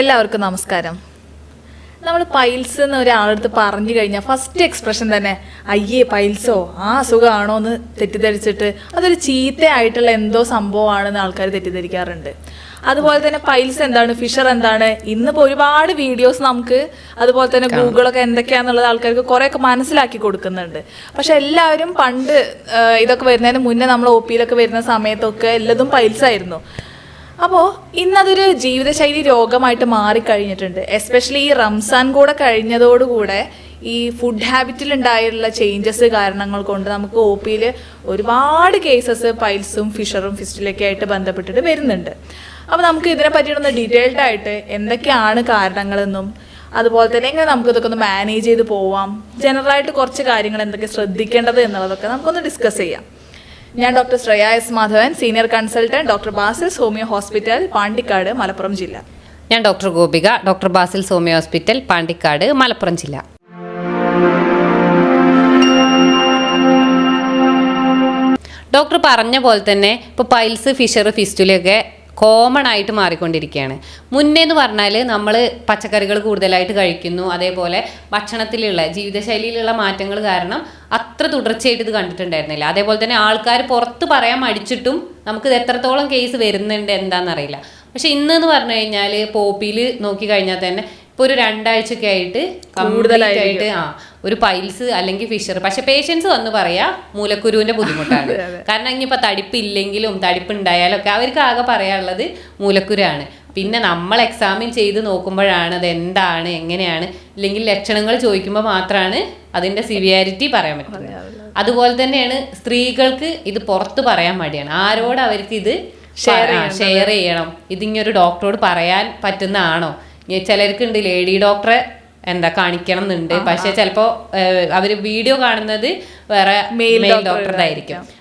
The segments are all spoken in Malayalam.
എല്ലാവർക്കും നമസ്കാരം. നമ്മൾ പൈൽസ് എന്ന് ഒരാളടുത്ത് പറഞ്ഞു കഴിഞ്ഞാൽ ഫസ്റ്റ് എക്സ്പ്രഷൻ തന്നെ അയ്യേ പൈൽസോ ആ അസുഖമാണോ എന്ന് തെറ്റിദ്ധരിച്ചിട്ട് അതൊരു ചീത്തയായിട്ടുള്ള എന്തോ സംഭവമാണെന്ന് ആൾക്കാർ തെറ്റിദ്ധരിക്കാറുണ്ട്. അതുപോലെ തന്നെ പൈൽസ് എന്താണ് ഫിഷർ എന്താണ് ഇന്നിപ്പോൾ ഒരുപാട് വീഡിയോസ് നമുക്ക് അതുപോലെ തന്നെ ഗൂഗിളൊക്കെ എന്തൊക്കെയാണെന്നുള്ളത് ആൾക്കാർക്ക് കുറേയൊക്കെ മനസ്സിലാക്കി കൊടുക്കുന്നുണ്ട്. പക്ഷെ എല്ലാവരും പണ്ട് ഇതൊക്കെ വരുന്നതിന് മുന്നേ നമ്മൾ ഒ പിയിലൊക്കെ വരുന്ന സമയത്തൊക്കെ എല്ലാതും പൈൽസ് ആയിരുന്നു അപ്പോൾ ഇന്നതൊരു ജീവിതശൈലി രോഗമായിട്ട് മാറിക്കഴിഞ്ഞിട്ടുണ്ട്. എസ്പെഷ്യലി ഈ റംസാൻ കൂടെ കഴിഞ്ഞതോടുകൂടെ ഈ ഫുഡ് ഹാബിറ്റിൽ ഉണ്ടായിട്ടുള്ള ചേഞ്ചസ് കാരണങ്ങൾ കൊണ്ട് നമുക്ക് ഒ പിയിൽ ഒരുപാട് കേസസ് പൈൽസും ഫിഷറും ഫിസ്റ്റിലൊക്കെ ആയിട്ട് ബന്ധപ്പെട്ടിട്ട് വരുന്നുണ്ട്. അപ്പോൾ നമുക്ക് ഇതിനെ പറ്റിയിട്ടൊന്ന് ഡീറ്റെയിൽഡ് ആയിട്ട് എന്തൊക്കെയാണ് കാരണങ്ങളെന്നും അതുപോലെ തന്നെ എങ്ങനെ നമുക്ക് ഇതൊക്കെ ഒന്ന് മാനേജ് ചെയ്ത് പോവാം ജനറലായിട്ട് കുറച്ച് കാര്യങ്ങൾ എന്തൊക്കെ ശ്രദ്ധിക്കേണ്ടത് എന്നുള്ളതൊക്കെ നമുക്കൊന്ന് ഡിസ്കസ് ചെയ്യാം. ഞാൻ doctor Shreya S Madhavan senior consultant doctor Basil's homeo hospital Pandikkad Malappuram ജില്ല. ഞാൻ doctor Gopika doctor Basil homeo hospital Pandikkad Malappuram ജില്ല. ഡോക്ടർ പറഞ്ഞ പോലെ തന്നെ ഇപ്പോൾ പൈൽസ് ഫിഷർ ഫിസ്റ്റുലൊക്കെ കോമൺ ആയിട്ട് മാറിക്കൊണ്ടിരിക്കുകയാണ്. മുന്നേ എന്ന് പറഞ്ഞാൽ നമ്മൾ പച്ചക്കറികൾ കൂടുതലായിട്ട് കഴിക്കുന്നു. അതേപോലെ ഭക്ഷണത്തിലുള്ള ജീവിതശൈലിയിലുള്ള മാറ്റങ്ങൾ കാരണം അത്ര തുടർച്ചയായിട്ട് ഇത് കണ്ടിട്ടുണ്ടായിരുന്നില്ല. അതേപോലെ തന്നെ ആൾക്കാർ പുറത്ത് പറയാൻ മടിച്ചിട്ടും നമുക്ക് ഇത് എത്രത്തോളം കേസ് വരുന്നുണ്ട് എന്താണെന്നറിയില്ല പക്ഷെ ഇന്ന് എന്ന് പറഞ്ഞു കഴിഞ്ഞാൽ പോപ്പിയിൽ നോക്കി കഴിഞ്ഞാൽ തന്നെ ഇപ്പോൾ ഒരു രണ്ടാഴ്ചയൊക്കെ ആയിട്ട് കൂടുതലായിട്ട് ആയിട്ട് ആ ഒരു പൈൽസ് അല്ലെങ്കിൽ ഫിഷർ പക്ഷെ പേഷ്യൻസ് വന്ന് പറയാ മൂലക്കുരുവിന്റെ ബുദ്ധിമുട്ടാണ്. കാരണം ഇനിയിപ്പോൾ തടിപ്പില്ലെങ്കിലും തടിപ്പ് ഉണ്ടായാലും ഒക്കെ അവർക്ക് ആകെ പറയാനുള്ളത് മൂലക്കുരാണ്. പിന്നെ നമ്മൾ എക്സാമിൻ ചെയ്ത് നോക്കുമ്പോഴാണ് അത് എന്താണ് എങ്ങനെയാണ് ഇല്ലെങ്കിൽ ലക്ഷണങ്ങൾ ചോദിക്കുമ്പോൾ മാത്രമാണ് അതിന്റെ സിവിയാരിറ്റി പറയാൻ പറ്റുന്നത്. അതുപോലെ തന്നെയാണ് സ്ത്രീകൾക്ക് ഇത് പുറത്ത് പറയാൻ മടിയാണ്. ആരോട് അവർക്ക് ഇത് ഷെയർ ചെയ്യണം. ഇതിങ്ങനെ ഒരു ഡോക്ടറോട് പറയാൻ പറ്റുന്നതാണോ? ചിലർക്കുണ്ട് ലേഡി ഡോക്ടറെ എന്താ കാണിക്കണം എന്നുണ്ട് പക്ഷെ ചിലപ്പോ അവർ വീഡിയോ കാണുന്നത് വേറെ മെയിൽ ഡോക്ടറുടെ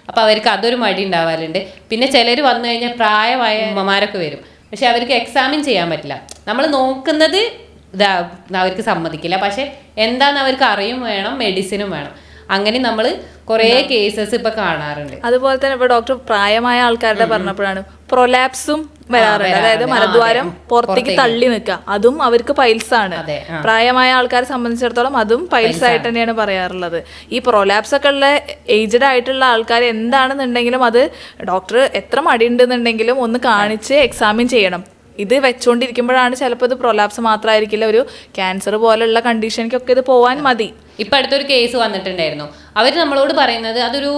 അപ്പൊ അവർക്ക് അതൊരു മടി ഉണ്ടാവാറുണ്ട്. പിന്നെ ചിലർ വന്നു കഴിഞ്ഞാൽ പ്രായമായ അമ്മമാരൊക്കെ വരും. പക്ഷെ അവർക്ക് എക്സാമിൻ ചെയ്യാൻ പറ്റില്ല. നമ്മൾ നോക്കുന്നത് ഇതാ അവർക്ക് സമ്മതിക്കില്ല. പക്ഷെ എന്താന്ന് അവർക്ക് അറിയും വേണം മെഡിസിനും വേണം. അങ്ങനെ നമ്മൾ കുറേ കേസസ് ഇപ്പൊ കാണാറുണ്ട്. അതുപോലെ തന്നെ ഇപ്പൊ ഡോക്ടർ പ്രായമായ ആൾക്കാരുടെ പറഞ്ഞപ്പോഴാണ്. പ്രൊലാപ്സും വരാറുണ്ട്. അതായത് മലദ്വാരം പുറത്തേക്ക് തള്ളി നിൽക്കുക. അതും അവർക്ക് പൈൽസ് ആണ് പ്രായമായ ആൾക്കാരെ സംബന്ധിച്ചിടത്തോളം അതും പൈൽസ് ആയിട്ട് തന്നെയാണ് പറയാറുള്ളത്. ഈ പ്രൊലാപ്സ് ഒക്കെ ഉള്ള ഏജ്ഡ് ആയിട്ടുള്ള ആൾക്കാർ എന്താണെന്നുണ്ടെങ്കിലും അത് ഡോക്ടർ എത്ര മടിയുണ്ടെന്നുണ്ടെങ്കിലും ഒന്ന് കാണിച്ച് എക്സാമിൻ ചെയ്യണം. ഇത് വെച്ചുകൊണ്ടിരിക്കുമ്പോഴാണ് ചിലപ്പോൾ ഇത് പ്രൊലാപ്സ് മാത്രമായിരിക്കില്ല ഒരു ക്യാൻസർ പോലുള്ള കണ്ടീഷനിക്കൊക്കെ ഇത് പോവാൻ മതി. ഇപ്പൊ അടുത്തൊരു കേസ് വന്നിട്ടുണ്ടായിരുന്നു. അവർ നമ്മളോട് പറയുന്നത് അതൊരു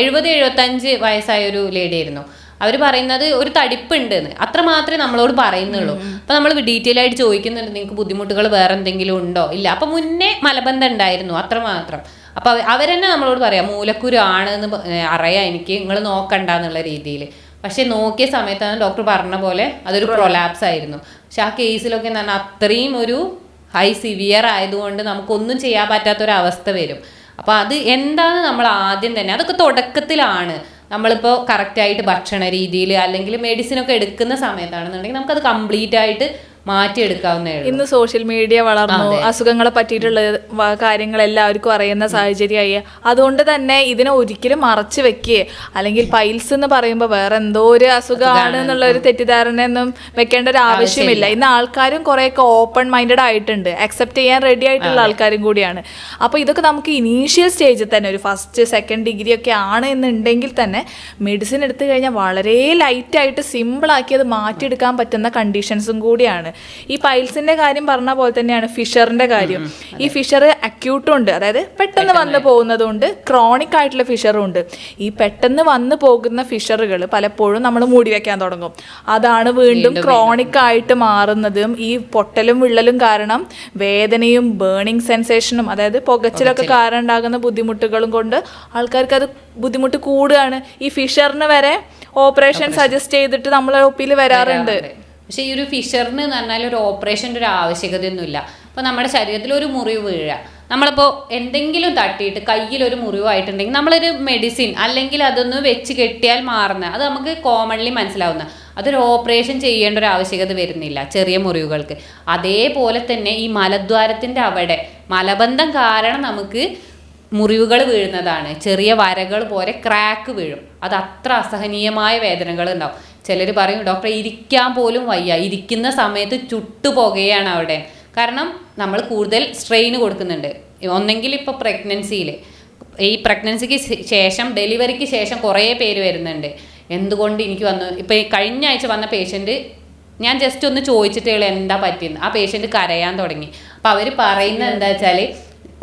എഴുപത് എഴുപത്തഞ്ച് വയസ്സായ ഒരു ലേഡി ആയിരുന്നു. അവർ പറയുന്നത് ഒരു തടിപ്പുണ്ട് എന്ന് അത്ര മാത്രമേ നമ്മളോട് പറയുന്നുള്ളൂ. അപ്പൊ നമ്മൾ ഡീറ്റെയിൽ ആയിട്ട് ചോദിക്കുന്നുണ്ട് നിങ്ങൾക്ക് ബുദ്ധിമുട്ടുകൾ വേറെ എന്തെങ്കിലും ഉണ്ടോ? ഇല്ല. അപ്പൊ മുന്നേ മലബന്ധം ഉണ്ടായിരുന്നു അത്ര മാത്രം. അപ്പൊ അവർ അവരെന്നെ നമ്മളോട് പറയാം മൂലക്കുരു ആണ് എന്ന് അറിയാം എനിക്ക് നിങ്ങൾ നോക്കണ്ട എന്നുള്ള രീതിയിൽ പക്ഷെ നോക്കിയ സമയത്താണ് ഡോക്ടർ പറഞ്ഞ പോലെ അതൊരു പ്രൊലാപ്സ് ആയിരുന്നു പക്ഷെ ആ കേസിലൊക്കെ എന്ന് പറഞ്ഞാൽ അത്രയും ഒരു ഹൈ സിവിയർ ആയതുകൊണ്ട് നമുക്കൊന്നും ചെയ്യാൻ പറ്റാത്തൊരവസ്ഥ വരും. അപ്പോൾ അത് എന്താണ് നമ്മൾ ആദ്യം തന്നെ അതൊക്കെ തുടക്കത്തിലാണ്. നമ്മളിപ്പോൾ കറക്റ്റായിട്ട് ഭക്ഷണ രീതിയിൽ അല്ലെങ്കിൽ മെഡിസിൻ ഒക്കെ എടുക്കുന്ന സമയത്താണെന്നുണ്ടെങ്കിൽ നമുക്കത് കംപ്ലീറ്റ് ആയിട്ട് മാറ്റിയെടുക്കാവുന്നേ ഇന്ന് സോഷ്യൽ മീഡിയ വളർന്നു അസുഖങ്ങളെ പറ്റിയിട്ടുള്ള കാര്യങ്ങൾ എല്ലാവർക്കും അറിയുന്ന സാഹചര്യമായി അതുകൊണ്ട് തന്നെ ഇതിനെ ഒരിക്കലും മറച്ചു വെക്കുകയെ അല്ലെങ്കിൽ പൈൽസ് എന്ന് പറയുമ്പോൾ വേറെ എന്തോ ഒരു അസുഖമാണ് എന്നുള്ള ഒരു തെറ്റിദ്ധാരണയൊന്നും വെക്കേണ്ട ഒരു ആവശ്യമില്ല. ഇന്ന് ആൾക്കാരും കുറേയൊക്കെ ഓപ്പൺ മൈൻഡഡ് ആയിട്ടുണ്ട്. അക്സെപ്റ്റ് ചെയ്യാൻ റെഡി ആയിട്ടുള്ള ആൾക്കാരും കൂടിയാണ്. അപ്പോൾ ഇതൊക്കെ നമുക്ക് ഇനീഷ്യൽ സ്റ്റേജിൽ തന്നെ ഒരു ഫസ്റ്റ് സെക്കൻഡ് ഡിഗ്രി ഒക്കെ ആണ് എന്നുണ്ടെങ്കിൽ തന്നെ മെഡിസിൻ എടുത്തു കഴിഞ്ഞാൽ വളരെ ലൈറ്റായിട്ട് സിമ്പിളാക്കി അത് മാറ്റിയെടുക്കാൻ പറ്റുന്ന കണ്ടീഷൻസും കൂടിയാണ്. ഈ പൈൽസിന്റെ കാര്യം പറഞ്ഞ പോലെ തന്നെയാണ് ഫിഷറിന്റെ കാര്യം. ഈ ഫിഷർ അക്യൂട്ടും ഉണ്ട് അതായത് പെട്ടെന്ന് വന്ന് പോകുന്നതുകൊണ്ട് ക്രോണിക് ആയിട്ടുള്ള ഫിഷറും ഉണ്ട് ഈ പെട്ടെന്ന് വന്ന് പോകുന്ന ഫിഷറുകൾ പലപ്പോഴും നമ്മൾ മൂടി വെക്കാൻ തുടങ്ങും. അതാണ് വീണ്ടും ക്രോണിക് ആയിട്ട് മാറുന്നതും ഈ പൊട്ടലും വിള്ളലും കാരണം വേദനയും ബേണിംഗ് സെൻസേഷനും അതായത് പുകച്ചിലൊക്കെ കാരണം ഉണ്ടാകുന്ന ബുദ്ധിമുട്ടുകളും കൊണ്ട് ആൾക്കാർക്ക് അത് ബുദ്ധിമുട്ട് കൂടുകയാണ്. ഈ ഫിഷറിന് വരെ ഓപ്പറേഷൻ സജസ്റ്റ് ചെയ്തിട്ട് നമ്മളെ ഒപ്പിയിൽ വരാറുണ്ട്. പക്ഷെ ഈ ഒരു ഫിഷറിന് എന്ന് പറഞ്ഞാൽ ഒരു ഓപ്പറേഷന്റെ ഒരു ആവശ്യകതയൊന്നുമില്ല. അപ്പോൾ നമ്മുടെ ശരീരത്തിൽ ഒരു മുറിവ് വീഴുക. നമ്മളിപ്പോൾ എന്തെങ്കിലും തട്ടിയിട്ട് കയ്യിൽ ഒരു മുറിവായിട്ടുണ്ടെങ്കിൽ നമ്മളൊരു മെഡിസിൻ അല്ലെങ്കിൽ അതൊന്ന് വെച്ച് കെട്ടിയാൽ മാറുന്ന അത് നമുക്ക് കോമൺലി മനസ്സിലാവുന്ന അതൊരു ഓപ്പറേഷൻ ചെയ്യേണ്ട ഒരു ആവശ്യകത വരുന്നില്ല ചെറിയ മുറിവുകൾക്ക്. അതേപോലെ തന്നെ ഈ മലദ്വാരത്തിന്റെ അവിടെ മലബന്ധം കാരണം നമുക്ക് മുറിവുകൾ വീഴുന്നതാണ്. ചെറിയ വരകൾ പോലെ ക്രാക്ക് വീഴും. അത് അത്ര അസഹനീയമായ വേദനകൾ ഉണ്ടാവും. ചിലർ പറയും ഡോക്ടറെ ഇരിക്കാൻ പോലും വയ്യ. ഇരിക്കുന്ന സമയത്ത് ചുട്ടുപോകുകയാണ് അവിടെ. കാരണം നമ്മൾ കൂടുതൽ സ്ട്രെയിൻ കൊടുക്കുന്നുണ്ട്. ഒന്നെങ്കിൽ ഇപ്പോൾ പ്രഗ്നൻസിയിൽ ഈ പ്രഗ്നൻസിക്ക് ശേഷം ഡെലിവറിക്ക് ശേഷം കുറേ പേര് വരുന്നുണ്ട്. എന്തുകൊണ്ട് എനിക്ക് വന്നു ഇപ്പോൾ ഈ കഴിഞ്ഞ ആഴ്ച വന്ന പേഷ്യന്റ് ഞാൻ ജസ്റ്റ് ഒന്ന് ചോദിച്ചിട്ടേ ഉള്ളൂ എന്താ പറ്റിയെന്ന്. ആ പേഷ്യന്റ് കരയാൻ തുടങ്ങി. അപ്പോൾ അവർ പറയുന്നത് എന്താ വെച്ചാൽ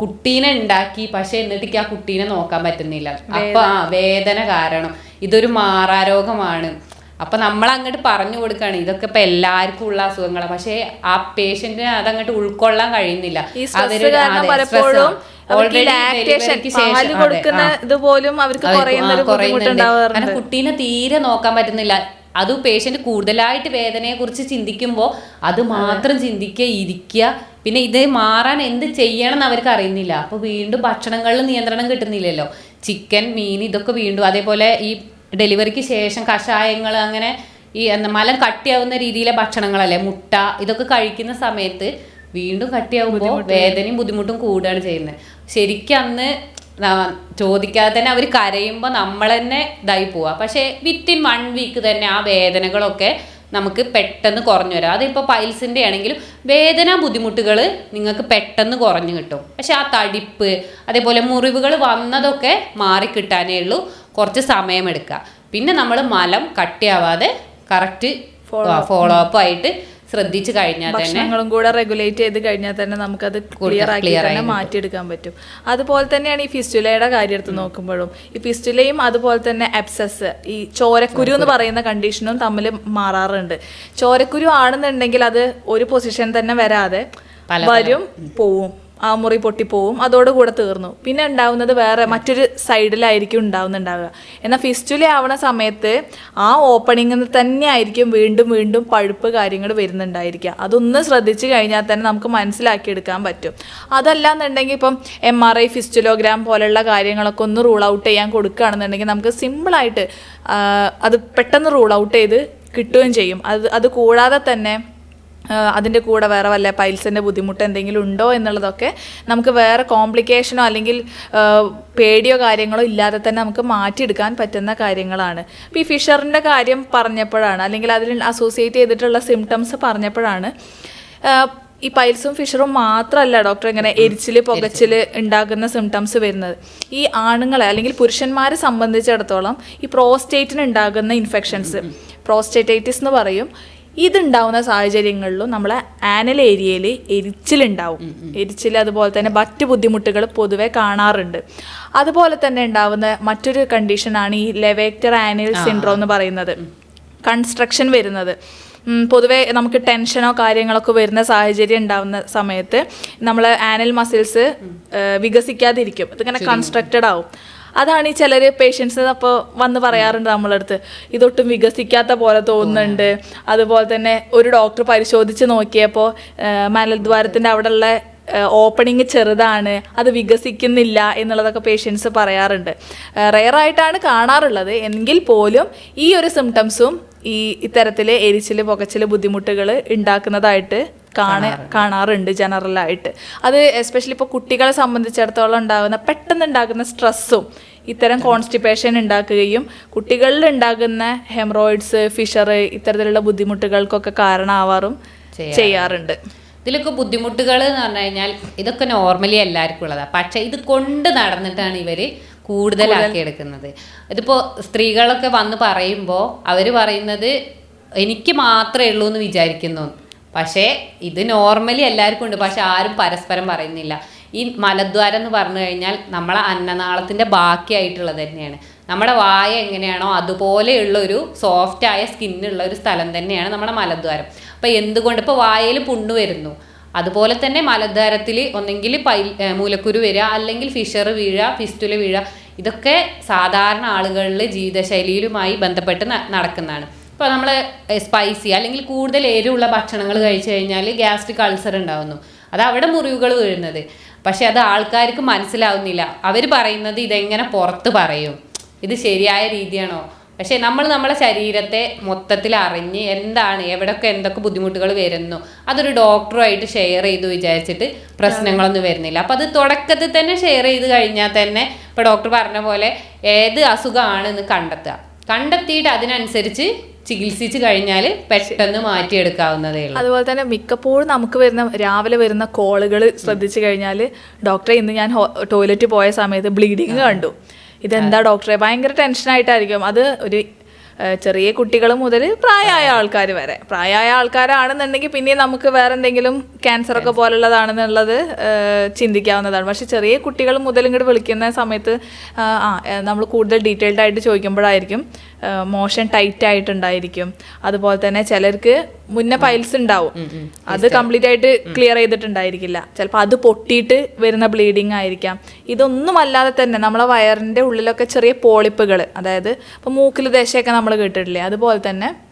കുട്ടീനെ ഉണ്ടാക്കി പക്ഷെ എന്നിട്ട് ആ കുട്ടീനെ നോക്കാൻ പറ്റുന്നില്ല. അപ്പോൾ ആ വേദന കാരണം. ഇതൊരു മാറാരോഗമാണ്. അപ്പൊ നമ്മൾ അങ്ങോട്ട് പറഞ്ഞു കൊടുക്കുകയാണ് ഇതൊക്കെ ഇപ്പൊ എല്ലാവർക്കും ഉള്ള അസുഖങ്ങളാണ് പക്ഷേ ആ പേഷ്യന്റിന് അതങ്ങോട്ട് ഉൾക്കൊള്ളാൻ കഴിയുന്നില്ല. അവർ പലപ്പോഴും കാരണം കുട്ടീനെ തീരെ നോക്കാൻ പറ്റുന്നില്ല. അത് പേഷ്യന്റ് കൂടുതലായിട്ട് വേദനയെ കുറിച്ച് ചിന്തിക്കുമ്പോൾ അത് മാത്രം ചിന്തിക്കുക ഇരിക്കുക. പിന്നെ ഇത് മാറാൻ എന്ത് ചെയ്യണം എന്ന് അവർക്ക് അറിയുന്നില്ല. അപ്പൊ വീണ്ടും ഭക്ഷണങ്ങളിൽ നിയന്ത്രണം കിട്ടുന്നില്ലല്ലോ. ചിക്കൻ മീൻ ഇതൊക്കെ വീണ്ടും അതേപോലെ ഈ ഡെലിവറിക്ക് ശേഷം കഷായങ്ങൾ അങ്ങനെ ഈ എന്താ മലം കട്ടിയാവുന്ന രീതിയിലെ ഭക്ഷണങ്ങളല്ലേ മുട്ട ഇതൊക്കെ കഴിക്കുന്ന സമയത്ത് വീണ്ടും കട്ടിയാവുമ്പോൾ വേദനയും ബുദ്ധിമുട്ടും കൂടുകയാണ് ചെയ്യുന്നത്. ശരിക്കും അന്ന് ചോദിക്കാതെ തന്നെ അവർ കരയുമ്പോൾ നമ്മൾ തന്നെ ഇതായി പോവാ. പക്ഷേ വിത്തിൻ വൺ വീക്ക് തന്നെ ആ വേദനകളൊക്കെ നമുക്ക് പെട്ടെന്ന് കുറഞ്ഞു വരാം. അതിപ്പോൾ പൈൽസിന്റെ ആണെങ്കിലും വേദന ബുദ്ധിമുട്ടുകൾ നിങ്ങൾക്ക് പെട്ടെന്ന് കുറഞ്ഞു കിട്ടും. പക്ഷെ ആ തടിപ്പ് അതേപോലെ മുറിവുകൾ വന്നതൊക്കെ മാറിക്കിട്ടാനേ ഉള്ളൂ. കുറച്ച് സമയമെടുക്കുക പിന്നെ നമ്മൾ മലം കട്ടിയാവാതെ കറക്റ്റ് ഫോളോ അപ്പ് ആയിട്ട് ശ്രദ്ധിച്ചു കഴിഞ്ഞാൽ ഭക്ഷണങ്ങളും കൂടെ റെഗുലേറ്റ് ചെയ്ത് കഴിഞ്ഞാൽ തന്നെ നമുക്കത് ക്ലിയർ ആക്കി തന്നെ മാറ്റിയെടുക്കാൻ പറ്റും. അതുപോലെ തന്നെയാണ് ഈ ഫിസ്റ്റുലയുടെ കാര്യം എടുത്ത് നോക്കുമ്പോഴും. ഈ ഫിസ്റ്റുലയും അതുപോലെ തന്നെ അബ്സസ് ഈ ചോരക്കുരു എന്ന് പറയുന്ന കണ്ടീഷനും തമ്മിൽ മാറാറുണ്ട്. ചോരക്കുരു ആണെന്നുണ്ടെങ്കിൽ അത് ഒരു പൊസിഷൻ തന്നെ വരാതെ വരും പോവും. ആ മുറി പൊട്ടിപ്പോവും. അതോടുകൂടെ തീർന്നു. പിന്നെ ഉണ്ടാവുന്നത് വേറെ മറ്റൊരു സൈഡിലായിരിക്കും ഉണ്ടാവുന്നുണ്ടാവുക. എന്നാൽ ഫിസ്റ്റുല ആവണ സമയത്ത് ആ ഓപ്പണിങ്ങിൽ തന്നെ ആയിരിക്കും വീണ്ടും വീണ്ടും പഴുപ്പ് കാര്യങ്ങൾ വരുന്നുണ്ടായിരിക്കുക. അതൊന്ന് ശ്രദ്ധിച്ചു കഴിഞ്ഞാൽ തന്നെ നമുക്ക് മനസ്സിലാക്കിയെടുക്കാൻ പറ്റും. അതല്ല എന്നുണ്ടെങ്കിൽ ഇപ്പം എം ആർ ഐ ഫിസ്റ്റുലോഗ്രാം പോലുള്ള കാര്യങ്ങളൊക്കെ ഒന്ന് റൂൾ ഔട്ട് ചെയ്യാൻ കൊടുക്കുകയാണെന്നുണ്ടെങ്കിൽ നമുക്ക് സിമ്പിളായിട്ട് അത് പെട്ടെന്ന് റൂൾ ഔട്ട് ചെയ്ത് കിട്ടുകയും ചെയ്യും. അത് അത് കൂടാതെ തന്നെ അതിന്റെ കൂടെ വേറെ വല്ല പൈൽസിന്റെ ബുദ്ധിമുട്ട് എന്തെങ്കിലും ഉണ്ടോ എന്നുള്ളതൊക്കെ നമുക്ക് വേറെ കോംപ്ലിക്കേഷനോ അല്ലെങ്കിൽ പേടിയോ കാര്യങ്ങളോ ഇല്ലാതെ തന്നെ നമുക്ക് മാറ്റിയെടുക്കാൻ പറ്റുന്ന കാര്യങ്ങളാണ്. ഇപ്പോൾ ഈ ഫിഷറിന്റെ കാര്യം പറഞ്ഞപ്പോഴാണ് അല്ലെങ്കിൽ അതിൽ അസോസിയേറ്റ് ചെയ്തിട്ടുള്ള സിംറ്റംസ് പറഞ്ഞപ്പോഴാണ് ഈ പൈൽസും ഫിഷറും മാത്രമല്ല ഡോക്ടർ ഇങ്ങനെ എരിച്ചിൽ പുകച്ചിൽ ഉണ്ടാകുന്ന സിംറ്റംസ് വരുന്നത്. ഈ ആണുങ്ങളെ അല്ലെങ്കിൽ പുരുഷന്മാരെ സംബന്ധിച്ചിടത്തോളം ഈ പ്രോസ്റ്റേറ്റിന് ഉണ്ടാകുന്ന ഇൻഫെക്ഷൻസ് പ്രോസ്റ്റേറ്റൈറ്റിസ് എന്ന് പറയും. ഇതുണ്ടാവുന്ന സാഹചര്യങ്ങളിലും നമ്മളെ ആനൽ ഏരിയയിൽ എരിച്ചിലുണ്ടാവും. എരിച്ചിൽ അതുപോലെ തന്നെ മറ്റ് ബുദ്ധിമുട്ടുകൾ പൊതുവെ കാണാറുണ്ട്. അതുപോലെ തന്നെ ഉണ്ടാവുന്ന മറ്റൊരു കണ്ടീഷനാണ് ഈ ലെവേക്ടർ ആനൽ സിൻഡ്രോം എന്ന് പറയുന്നത്. കൺസ്ട്രക്ഷൻ വരുന്നത്. പൊതുവെ നമുക്ക് ടെൻഷനോ കാര്യങ്ങളൊക്കെ വരുന്ന സാഹചര്യം ഉണ്ടാവുന്ന സമയത്ത് നമ്മൾ ആനൽ മസിൽസ് വികസിക്കാതിരിക്കും. ഇതിങ്ങനെ കൺസ്ട്രക്റ്റഡ് ആവും. അതാണ് ഈ ചിലർ പേഷ്യൻസ് അപ്പോൾ വന്ന് പറയാറുണ്ട് നമ്മളടുത്ത്. ഇതൊട്ടും വികസിക്കാത്ത പോലെ തോന്നുന്നുണ്ട്. അതുപോലെ തന്നെ ഒരു ഡോക്ടർ പരിശോധിച്ച് നോക്കിയപ്പോൾ മലദ്വാരത്തിന്റെ അവിടെയുള്ള ഓപ്പണിങ് ചെറുതാണ് അത് വികസിക്കുന്നില്ല എന്നുള്ളതൊക്കെ പേഷ്യൻസ് പറയാറുണ്ട്. റെയറായിട്ടാണ് കാണാറുള്ളത്. എങ്കിൽ പോലും ഈ ഒരു സിംറ്റംസും ഈ ഇത്തരത്തിലെ എരിച്ചിൽ പുകച്ചിൽ ബുദ്ധിമുട്ടുകൾ ഉണ്ടാക്കുന്നതായിട്ട് കാണ കാണാറുണ്ട്. ജനറലായിട്ട് അത് എസ്പെഷ്യലി ഇപ്പോൾ കുട്ടികളെ സംബന്ധിച്ചിടത്തോളം ഉണ്ടാകുന്ന പെട്ടെന്ന് ഉണ്ടാകുന്ന സ്ട്രെസ്സും ഇത്തരം കോൺസ്റ്റിപ്പേഷൻ ഉണ്ടാക്കുകയും കുട്ടികളിൽ ഉണ്ടാകുന്ന ഹെമറോയിഡ്സ് ഫിഷർ ഇത്തരത്തിലുള്ള ബുദ്ധിമുട്ടുകൾക്കൊക്കെ കാരണമാവാറും ചെയ്യാറുണ്ട്. ഇതിലൊക്കെ ബുദ്ധിമുട്ടുകൾ എന്ന് പറഞ്ഞു കഴിഞ്ഞാൽ ഇതൊക്കെ നോർമലി എല്ലാവർക്കും ഉള്ളതാണ് പക്ഷേ ഇത് കൊണ്ട് നടന്നിട്ടാണ് ഇവർ കൂടുതലാക്കി എടുക്കുന്നത് ഇതിപ്പോൾ സ്ത്രീകളൊക്കെ വന്ന് പറയുമ്പോൾ അവർ പറയുന്നത് എനിക്ക് മാത്രമേ ഉള്ളൂ എന്ന് വിചാരിക്കുന്നു. പക്ഷേ ഇത് നോർമലി എല്ലാവർക്കും ഉണ്ട്. പക്ഷെ ആരും പരസ്പരം പറയുന്നില്ല. ഈ മലദ്വാരം എന്ന് പറഞ്ഞു കഴിഞ്ഞാൽ നമ്മളെ അന്നനാളത്തിന്റെ ബാക്കിയായിട്ടുള്ളത് തന്നെയാണ്. നമ്മുടെ വായ എങ്ങനെയാണോ അതുപോലെയുള്ള ഒരു സോഫ്റ്റ് ആയ സ്കിന്നുള്ള ഒരു സ്ഥലം തന്നെയാണ് നമ്മുടെ മലദ്വാരം. അപ്പൊ എന്തുകൊണ്ട്? ഇപ്പോൾ വായയിൽ പുണ്ണു വരുന്നു. അതുപോലെ തന്നെ മലദ്വാരത്തിൽ ഒന്നെങ്കിൽ പൈ മൂലക്കുരു വരിക അല്ലെങ്കിൽ ഫിഷർ വീഴുക ഫിസ്റ്റുല വീഴുക ഇതൊക്കെ സാധാരണ ആളുകളിൽ ജീവിതശൈലിയിലുമായി ബന്ധപ്പെട്ട് നടക്കുന്നതാണ്. ഇപ്പോൾ നമ്മൾ സ്പൈസി അല്ലെങ്കിൽ കൂടുതൽ എരിവുള്ള ഭക്ഷണങ്ങൾ കഴിച്ചു കഴിഞ്ഞാൽ ഗ്യാസ്ട്രിക് അൾസർ ഉണ്ടാവുന്നു. അത് അവിടെ മുറിവുകൾ വീഴുന്നത്. പക്ഷെ അത് ആൾക്കാർക്ക് മനസ്സിലാവുന്നില്ല. അവർ പറയുന്നത് ഇതെങ്ങനെ പുറത്ത് പറയും? ഇത് ശരിയായ രീതിയാണോ? പക്ഷെ നമ്മൾ നമ്മളെ ശരീരത്തെ മൊത്തത്തിൽ അറിഞ്ഞ് എന്താണ് എവിടെയൊക്കെ എന്തൊക്കെ ബുദ്ധിമുട്ടുകൾ വരുന്നു അതൊരു ഡോക്ടറുമായിട്ട് ഷെയർ ചെയ്ത് വിചാരിച്ചിട്ട് പ്രശ്നങ്ങളൊന്നും വരുന്നില്ല. അപ്പം അത് തുടക്കത്തിൽ തന്നെ ഷെയർ ചെയ്ത് കഴിഞ്ഞാൽ തന്നെ ഇപ്പോൾ ഡോക്ടർ പറഞ്ഞ പോലെ ഏത് അസുഖമാണെന്ന് കണ്ടെത്തുക. കണ്ടെത്തിയിട്ട് അതിനനുസരിച്ച് ചികിത്സിച്ച് കഴിഞ്ഞാൽ പെട്ടെന്ന് മാറ്റിയെടുക്കാവുന്നതേ ഉള്ളൂ. അതുപോലെ തന്നെ മിക്കപ്പോഴും നമുക്ക് വരുന്ന രാവിലെ വരുന്ന കോളുകൾ ശ്രദ്ധിച്ചു കഴിഞ്ഞാൽ ഡോക്ടറെ ഇന്ന് ഞാൻ ടോയ്ലറ്റ് പോയ സമയത്ത് ബ്ലീഡിങ് കണ്ടു. ഇതെന്താ ഡോക്ടറെ? ഭയങ്കര ടെൻഷനായിട്ടായിരിക്കും അത് ഒരു ചെറിയ കുട്ടികൾ മുതൽ പ്രായമായ ആൾക്കാർ വരെ. പ്രായമായ ആൾക്കാരാണെന്നുണ്ടെങ്കിൽ പിന്നെ നമുക്ക് വേറെ എന്തെങ്കിലും ക്യാൻസർ ഒക്കെ പോലുള്ളതാണെന്നുള്ളത് ചിന്തിക്കാവുന്നതാണ്. പക്ഷെ ചെറിയ കുട്ടികൾ മുതൽ ഇങ്ങോട്ട് വിളിക്കുന്ന സമയത്ത് ആ, നമ്മൾ കൂടുതൽ ഡീറ്റെയിൽഡ് ആയിട്ട് ചോദിക്കുമ്പോഴായിരിക്കും മോഷൻ ടൈറ്റ് ആയിട്ടുണ്ടായിരിക്കും. അതുപോലെ തന്നെ ചിലർക്ക് മുന്നേ പൈൽസ് ഉണ്ടാവും. അത് കംപ്ലീറ്റ് ആയിട്ട് ക്ലിയർ ചെയ്തിട്ടുണ്ടായിരിക്കില്ല. ചിലപ്പോൾ അത് പൊട്ടിയിട്ട് വരുന്ന ബ്ലീഡിങ് ആയിരിക്കാം. ഇതൊന്നും അല്ലാതെ തന്നെ നമ്മളെ വയറിന്റെ ഉള്ളിലൊക്കെ ചെറിയ പോളിപ്പുകൾ അതായത് ഇപ്പൊ മൂക്കിൽ ദശയൊക്കെ നമ്മൾ കേട്ടിട്ടില്ലേ? അതുപോലെ തന്നെ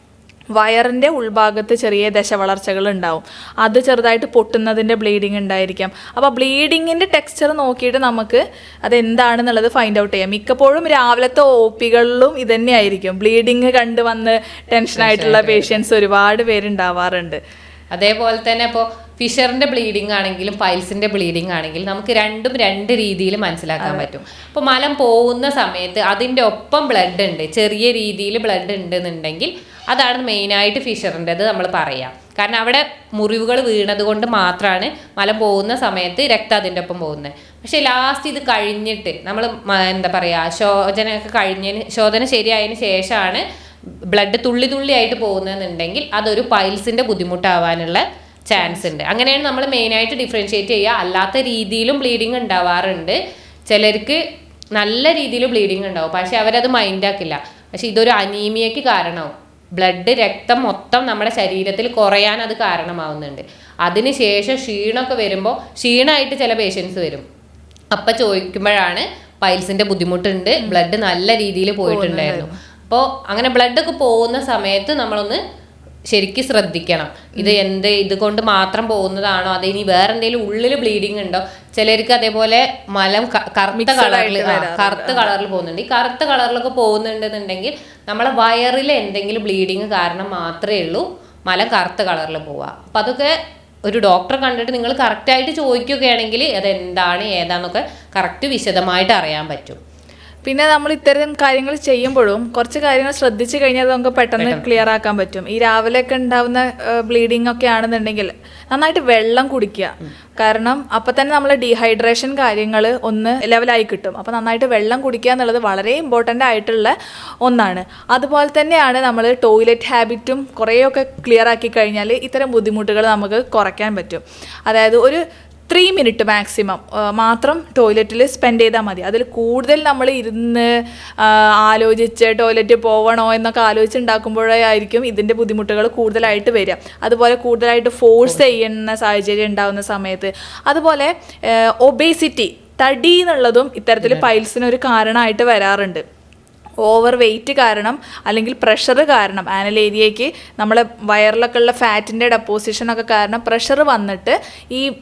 വയറിന്റെ ഉൾഭാഗത്ത് ചെറിയ ദശവളർച്ചകൾ ഉണ്ടാവും അത് ചെറുതായിട്ട് പൊട്ടുന്നതിന്റെ ബ്ലീഡിങ് ഉണ്ടായിരിക്കാം. അപ്പോൾ ബ്ലീഡിങ്ങിന്റെ ടെക്സ്ചർ നോക്കിയിട്ട് നമുക്ക് അതെന്താണെന്നുള്ളത് ഫൈൻഡ് ഔട്ട് ചെയ്യാം. മിക്കപ്പോഴും രാവിലത്തെ ഒ പികളിലും ഇതന്നെയായിരിക്കും. ബ്ലീഡിങ് കണ്ടുവന്ന് ടെൻഷനായിട്ടുള്ള പേഷ്യൻസ് ഒരുപാട് പേരുണ്ടാവാറുണ്ട്. അതേപോലെ തന്നെ ഇപ്പോൾ ഫിഷറിന്റെ ബ്ലീഡിംഗ് ആണെങ്കിലും പൈൽസിന്റെ ബ്ലീഡിംഗ് ആണെങ്കിലും നമുക്ക് രണ്ടും രണ്ട് രീതിയിൽ മനസ്സിലാക്കാൻ പറ്റും. അപ്പോൾ മലം പോകുന്ന സമയത്ത് അതിന്റെ ഒപ്പം ബ്ലഡ് ഉണ്ട്. ചെറിയ രീതിയിൽ ബ്ലഡ് ഉണ്ടെന്നുണ്ടെങ്കിൽ അതാണ് മെയിനായിട്ട് ഫിഷറിന്റെത് നമ്മൾ പറയാം. കാരണം അവിടെ മുറിവുകൾ വീണത് കൊണ്ട് മാത്രമാണ് മലം പോകുന്ന സമയത്ത് രക്തം അതിന്റെ ഒപ്പം പോകുന്നത് പക്ഷേ ലാസ്റ്റ് ഇത് കഴിഞ്ഞിട്ട് നമ്മൾ എന്താ പറയുക ശോചനയൊക്കെ കഴിഞ്ഞതിന് ശോധന ശരിയായതിന് ശേഷമാണ് ബ്ലഡ് തുള്ളി തുള്ളി ആയിട്ട് പോകുന്നതെന്നുണ്ടെങ്കിൽ അതൊരു പൈൽസിന്റെ ബുദ്ധിമുട്ടാവാനുള്ള ചാൻസ് ഉണ്ട്. അങ്ങനെയാണ് നമ്മൾ മെയിനായിട്ട് ഡിഫറൻഷ്യേറ്റ് ചെയ്യുക. അല്ലാത്ത രീതിയിലും ബ്ലീഡിങ് ഉണ്ടാവാറുണ്ട്. ചിലർക്ക് നല്ല രീതിയിൽ ബ്ലീഡിങ് ഉണ്ടാവും. പക്ഷെ അവരത് മൈൻഡാക്കില്ല പക്ഷെ ഇതൊരു അനീമിയക്ക് കാരണമാവും. ബ്ലഡ് രക്തം മൊത്തം നമ്മുടെ ശരീരത്തിൽ കുറയാൻ അത് കാരണമാവുന്നുണ്ട്. അതിനുശേഷം ക്ഷീണമൊക്കെ വരുമ്പോൾ ക്ഷീണമായിട്ട് ചില പേഷ്യൻസ് വരും. അപ്പം ചോദിക്കുമ്പോഴാണ് പൈൽസിന്റെ ബുദ്ധിമുട്ടുണ്ട്. ബ്ലഡ് നല്ല രീതിയിൽ പോയിട്ടുണ്ടായിരുന്നു. അപ്പോൾ അങ്ങനെ ബ്ലഡ് ഒക്കെ പോകുന്ന സമയത്ത് നമ്മളൊന്ന് ശരിക്കും ശ്രദ്ധിക്കണം. ഇത് എന്ത് ഇതുകൊണ്ട് മാത്രം പോകുന്നതാണോ? അത് ഇനി വേറെ എന്തെങ്കിലും ഉള്ളിൽ ബ്ലീഡിങ് ഉണ്ടോ? ചിലർക്ക് അതേപോലെ മലം കറുത്ത കളറിൽ കറുത്ത കളറിൽ പോകുന്നുണ്ട്. ഈ കറുത്ത കളറിലൊക്കെ പോകുന്നുണ്ടെന്നുണ്ടെങ്കിൽ നമ്മളെ വയറിൽ എന്തെങ്കിലും ബ്ലീഡിങ് കാരണം മാത്രമേ ഉള്ളൂ. മലം കറുത്ത കളറിൽ പോവുക. അപ്പം അതൊക്കെ ഒരു ഡോക്ടറെ കണ്ടിട്ട് നിങ്ങൾ കറക്റ്റായിട്ട് ചോദിക്കുകയാണെങ്കിൽ അത് എന്താണ് ഏതാന്നൊക്കെ കറക്റ്റ് വിശദമായിട്ട് അറിയാൻ പറ്റും. പിന്നെ നമ്മൾ ഇത്തരം കാര്യങ്ങൾ ചെയ്യുമ്പോഴും കുറച്ച് കാര്യങ്ങൾ ശ്രദ്ധിച്ചു കഴിഞ്ഞാൽ നമുക്ക് പെട്ടെന്ന് ക്ലിയർ ആക്കാൻ പറ്റും. ഈ രാവിലെയൊക്കെ ഉണ്ടാവുന്ന ബ്ലീഡിംഗ് ഒക്കെ ആണെന്നുണ്ടെങ്കിൽ നന്നായിട്ട് വെള്ളം കുടിക്കുക. കാരണം അപ്പം തന്നെ നമ്മൾ ഡീഹൈഡ്രേഷൻ കാര്യങ്ങൾ ഒന്ന് ലെവലായി കിട്ടും. അപ്പം നന്നായിട്ട് വെള്ളം കുടിക്കുക എന്നുള്ളത് വളരെ ഇമ്പോർട്ടന്റ് ആയിട്ടുള്ള ഒന്നാണ്. അതുപോലെ തന്നെയാണ് നമ്മൾ ടോയ്ലറ്റ് ഹാബിറ്റും കുറേയൊക്കെ ക്ലിയർ ആക്കി കഴിഞ്ഞാൽ ഇത്തരം ബുദ്ധിമുട്ടുകൾ നമുക്ക് കുറയ്ക്കാൻ പറ്റും. അതായത് ഒരു ത്രീ മിനിറ്റ് മാക്സിമം മാത്രം ടോയ്ലറ്റിൽ സ്പെൻഡ് ചെയ്താൽ മതി. അതിൽ കൂടുതൽ നമ്മൾ ഇരുന്ന് ആലോചിച്ച് ടോയ്ലറ്റ് പോകണോ എന്നൊക്കെ ആലോചിച്ചുണ്ടാക്കുമ്പോഴേ ആയിരിക്കും ഇതിന്റെ ബുദ്ധിമുട്ടുകൾ കൂടുതലായിട്ട് വരിക. അതുപോലെ കൂടുതലായിട്ട് ഫോഴ്സ് ചെയ്യുന്ന സാഹചര്യം ഉണ്ടാകുന്ന സമയത്ത്. അതുപോലെ ഒബേസിറ്റി തടി എന്നുള്ളതും ഇത്തരത്തിൽ പൈൽസിന് ഒരു കാരണമായിട്ട് വരാറുണ്ട്. ഓവർ വെയിറ്റ് കാരണം അല്ലെങ്കിൽ പ്രഷർ കാരണം. ആനൽ ഏരിയയ്ക്ക് നമ്മളെ വയറിലൊക്കെ ഉള്ള ഫാറ്റിന്റെ ഡെപ്പോസിഷൻ ഒക്കെ കാരണം പ്രഷർ വന്നിട്ട് ഈ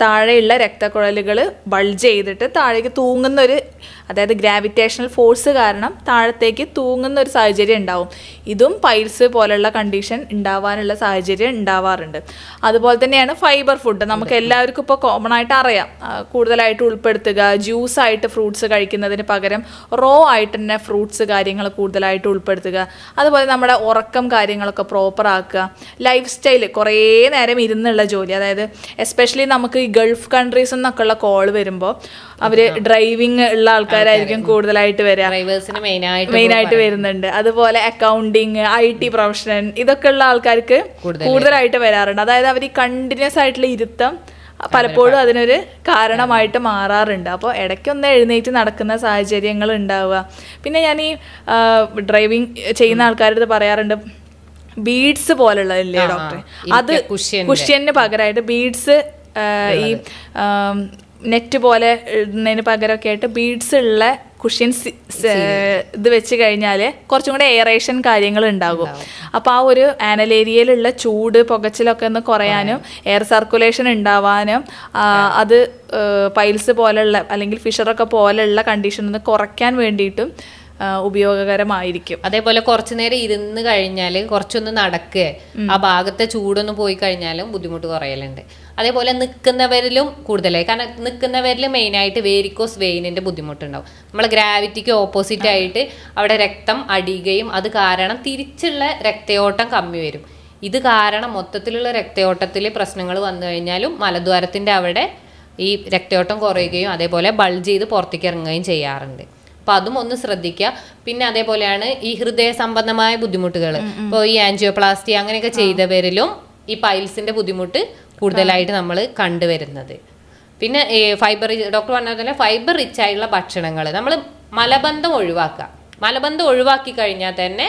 താഴെയുള്ള രക്തക്കുഴലുകൾ ബൾജ് ചെയ്തിട്ട് താഴേക്ക് തൂങ്ങുന്ന ഒരു അതായത് ഗ്രാവിറ്റേഷണൽ ഫോഴ്സ് കാരണം താഴത്തേക്ക് തൂങ്ങുന്ന ഒരു സാഹചര്യം ഉണ്ടാവും. ഇതും പൈൽസ് പോലുള്ള കണ്ടീഷൻ ഉണ്ടാവാനുള്ള സാഹചര്യം ഉണ്ടാവാറുണ്ട്. അതുപോലെ തന്നെയാണ് ഫൈബർ ഫുഡ് നമുക്ക് എല്ലാവർക്കും ഇപ്പോൾ കോമൺ ആയിട്ട് അറിയാം. കൂടുതലായിട്ട് ഉൾപ്പെടുത്തുക ജ്യൂസ് ആയിട്ട് ഫ്രൂട്ട്സ് കഴിക്കുന്നതിന് പകരം റോ ആയിട്ട് തന്നെ ഫ്രൂട്ട്സ് കാര്യങ്ങൾ കൂടുതലായിട്ട് ഉൾപ്പെടുത്തുക. അതുപോലെ നമ്മുടെ ഉറക്കം കാര്യങ്ങളൊക്കെ പ്രോപ്പർ ആക്കുക. ലൈഫ് സ്റ്റൈൽ കുറേ നേരം ഇരുന്നുള്ള ജോലി. അതായത് എസ്പെഷ്യലി നമുക്ക് ഈ ഗൾഫ് കൺട്രീസ് എന്നൊക്കെയുള്ള ഉള്ള കോൾ വരുമ്പോൾ അവർ ഡ്രൈവിംഗ് ഉള്ള ആൾക്കാരായിരിക്കും കൂടുതലായിട്ട് വരിക ഡ്രൈവേഴ്സിന് മെയിൻ ആയിട്ട് വരുന്നുണ്ട്. അതുപോലെ അക്കൗണ്ടിങ് ഐ ടി പ്രൊഫഷൻ ഇതൊക്കെ ഉള്ള ആൾക്കാർക്ക് കൂടുതലായിട്ട് വരാറുണ്ട്. അതായത് അവർ ഈ കണ്ടിന്യൂസ് ആയിട്ടുള്ള ഇരുത്തം പലപ്പോഴും അതിനൊരു കാരണമായിട്ട് മാറാറുണ്ട്. അപ്പോൾ ഇടയ്ക്കൊന്ന് എഴുന്നേറ്റ് നടക്കുന്ന സാഹചര്യങ്ങൾ ഉണ്ടാവുക. പിന്നെ ഞാൻ ഈ ഡ്രൈവിംഗ് ചെയ്യുന്ന ആൾക്കാരുടെ പറയാറുണ്ട് ബീഡ്സ് പോലുള്ളതല്ലേ ഡോക്ടർ അത് കുഷ്യന് പകരമായിട്ട് ബീഡ്സ് ഈ നെറ്റ് പോലെ ഇടുന്നതിന് പകരമൊക്കെ ആയിട്ട് ബീഡ്സ് ഉള്ള കുഷ്യൻസ് ഇത് വെച്ച് കഴിഞ്ഞാൽ കുറച്ചും കൂടെ എയറേഷൻ കാര്യങ്ങൾ ഉണ്ടാകും. അപ്പോൾ ആ ഒരു ആനൽ ഏരിയയിലുള്ള ചൂട് പുകച്ചിലൊക്കെ ഒന്ന് കുറയാനും എയർ സർക്കുലേഷൻ ഉണ്ടാവാനും അത് പൈൽസ് പോലെയുള്ള അല്ലെങ്കിൽ ഫിഷറൊക്കെ പോലെയുള്ള കണ്ടീഷൻ ഒന്ന് കുറയ്ക്കാൻ വേണ്ടിയിട്ടും ഉപയോഗകരമായിരിക്കും. അതേപോലെ കുറച്ചു നേരം ഇരുന്ന് കഴിഞ്ഞാൽ കുറച്ചൊന്ന് നടക്കുക ആ ഭാഗത്തെ ചൂടൊന്ന് പോയി കഴിഞ്ഞാലും ബുദ്ധിമുട്ട് കുറയലുണ്ട്. അതേപോലെ നിൽക്കുന്നവരിലും കൂടുതലായി. കാരണം നിൽക്കുന്നവരിൽ മെയിനായിട്ട് വേരിക്കോസ് വെയിനിന്റെ ബുദ്ധിമുട്ടുണ്ടാവും. നമ്മൾ ഗ്രാവിറ്റിക്ക് ഓപ്പോസിറ്റ് ആയിട്ട് അവിടെ രക്തം അടിയുകയും അത് കാരണം തിരിച്ചുള്ള രക്തയോട്ടം കമ്മി വരും. ഇത് കാരണം മൊത്തത്തിലുള്ള രക്തയോട്ടത്തിൽ പ്രശ്നങ്ങൾ വന്നു കഴിഞ്ഞാലും മലദ്വാരത്തിന്റെ അവിടെ ഈ രക്തയോട്ടം കുറയുകയും അതേപോലെ ബൾജ് ചെയ്ത് പുറത്തേക്ക് ഇറങ്ങുകയും ചെയ്യാറുണ്ട്. അപ്പൊ അതും ഒന്ന് ശ്രദ്ധിക്കുക. പിന്നെ അതേപോലെയാണ് ഈ ഹൃദയ സംബന്ധമായ ബുദ്ധിമുട്ടുകൾ ഇപ്പോൾ ഈ ആൻജിയോപ്ലാസ്റ്റി അങ്ങനെയൊക്കെ ചെയ്തവരിലും ഈ പൈൽസിന്റെ ബുദ്ധിമുട്ട് കൂടുതലായിട്ട് നമ്മൾ കണ്ടുവരുന്നത്. പിന്നെ ഫൈബർ ഡോക്ടർ പറഞ്ഞ പോലെ ഫൈബർ റിച്ച് ആയിട്ടുള്ള ഭക്ഷണങ്ങൾ നമ്മൾ മലബന്ധം ഒഴിവാക്കുക. മലബന്ധം ഒഴിവാക്കി കഴിഞ്ഞാൽ തന്നെ